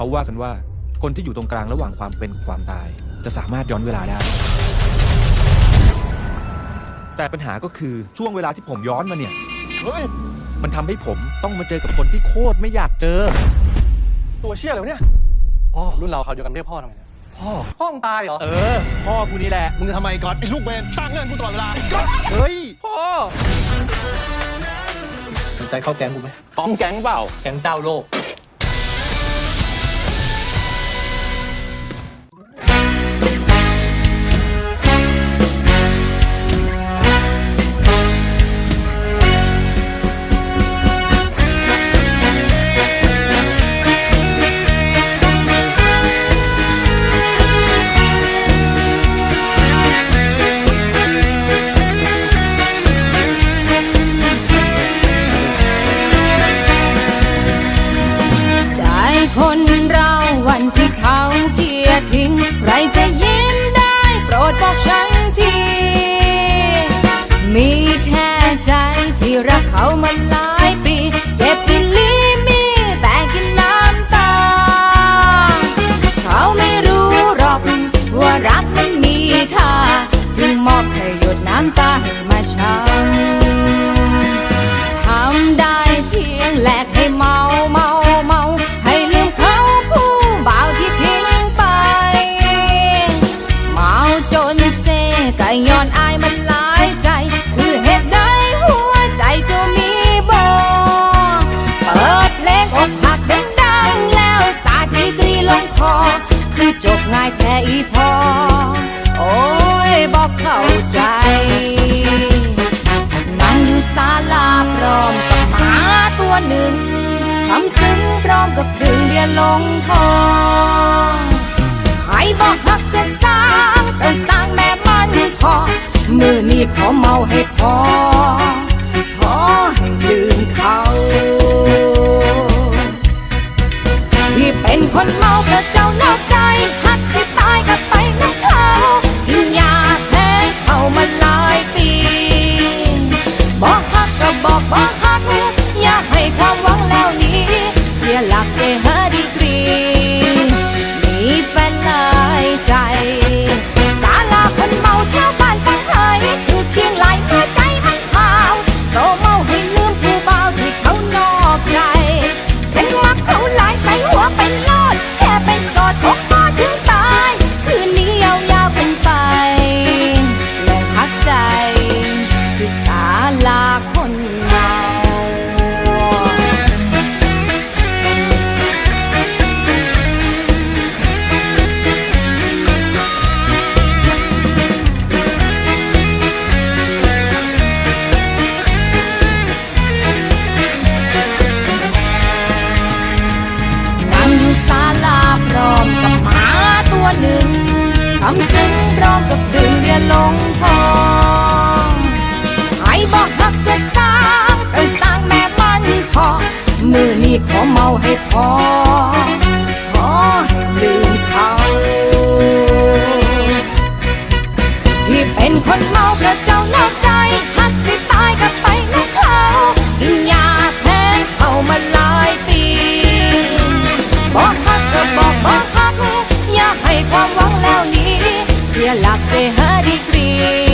เขาว่ากันว่า คนที่อยู่ตรงกลางระหว่างความเป็นกับความตาย จะสามารถย้อนเวลาได้ แต่ปัญหาก็คือช่วงเวลาที่ผมย้อนมาเนี่ย เฮ้ย มันทำให้ผมต้องมาเจอกับคนที่โคตรไม่อยากเจอ ตัวเชี่ยอะไรวะเนี่ยพ่อรุ่นเราเขาวเดียวกันเรียกพ่อทำไมเนี่ยพ่อพ่อมึงตายเหรอ เออ พ่อกูนี่แหละ มึงจะทำไมก่อนไอ้ลูกเวนสร้างเงินกูตลอดเวลาก๊อตเฮ้ย พ่อ สนใจเข้าแก๊งกูไหมกองแก๊งเปล่า แก๊งเจ้าโลก คนเราวันที่เขาเกลียทิ้ง ใครจะยิ้มได้โปรดบอกฉันที มีแค่ใจที่รักเขามาหลายปี เจ็บกินลีมีแต่กินน้ำตา เขาไม่รู้หรอกว่ารักมันมีค่าจึงมอบแค่หยดน้ำตาให้มาช้ำ นเซก็ย้อนอายมันหลายใจ คือเหตุใดหัวใจเจะมีบอกเปิดเพลงอกหักดังๆแล้วสาดดีกรีลงคอ คือจบง่ายแท้อีพอ โอ้ยบอกเข้าใจนั่งอยู่ศาลาพร้อมกับหมาตัวหนึ่งทำซึ้งพร้อมกับดึงเบียร์ลงคอให้บอกหักจะ พอมือนี้ขอเมาให้พอ ขอให้ลืมเขา ที่เป็นคนเมาำซึ้งพร้อมกับดึงเบียร์ลงคอให้บอกหักก็สร้างก็สร้างแม่มันพอมือนี้ขอเมาให้พอขอลืมเขาที่เป็นคนเมาเพราะเจ้านอกใจหักสิตายกับไปน้ำเขากินยาแทนเข้ามาหลายปีบอกฮักก็บอกบอก ความหวังแล้วนี้ เสียหลักเสียหาดีกรี